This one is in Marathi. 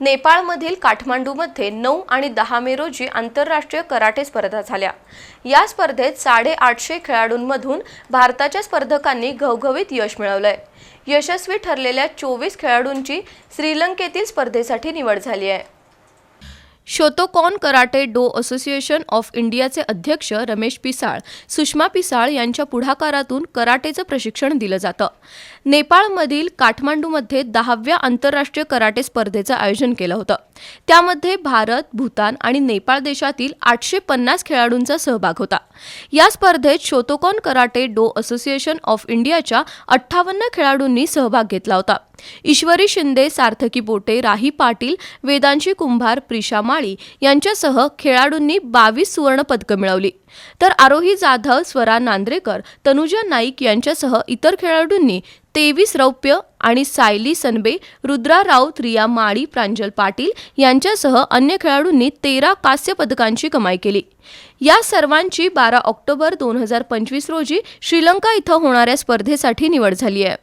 नेपाळमधील काठमांडूमध्ये नऊ आणि दहा मे रोजी आंतरराष्ट्रीय कराटे स्पर्धा झाल्या. या स्पर्धेत साडेआठशे खेळाडूंमधून भारताच्या स्पर्धकांनी घवघवीत यश मिळवलंय. यशस्वी ठरलेल्या चोवीस खेळाडूंची श्रीलंकेतील स्पर्धेसाठी निवड झाली आहे. Shotokan Karate Do Association of इंडियाचे अध्यक्ष रमेश पिसाळ सुषमा पिसाळ यांच्या पुढाकारातून कराटेचं प्रशिक्षण दिलं जातं. नेपाळमधील काठमांडूमध्ये दहाव्या आंतरराष्ट्रीय कराटे स्पर्धेचं आयोजन केलं होतं. त्यामध्ये भारत भूतान आणि नेपाळ देशातील आठशे पन्नास खेळाडूंचा सहभाग होता. या स्पर्धेत Shotokan Karate Do Association of इंडियाच्या अठ्ठावन्न खेळाडूंनी सहभाग घेतला होता. ईश्वरी शिंदे सार्थकी पोटे राही पाटील वेदांशी कुंभार प्रिशा माळी यांच्यासह खेळाडूंनी बावीस सुवर्ण पदकं मिळवली. तर आरोही जाधव स्वरा नांद्रेकर तनुजा नाईक यांच्यासह इतर खेळाडूंनी तेवीस रौप्य आणि सायली सनबे रुद्रा राऊत रिया माळी प्रांजल पाटील यांच्यासह अन्य खेळाडूंनी तेरा कांस्य पदकांची कमाई केली. या सर्वांची बारा ऑक्टोबर दोन हजार पंचवीस रोजी श्रीलंका इथं होणाऱ्या स्पर्धेसाठी निवड झाली आहे.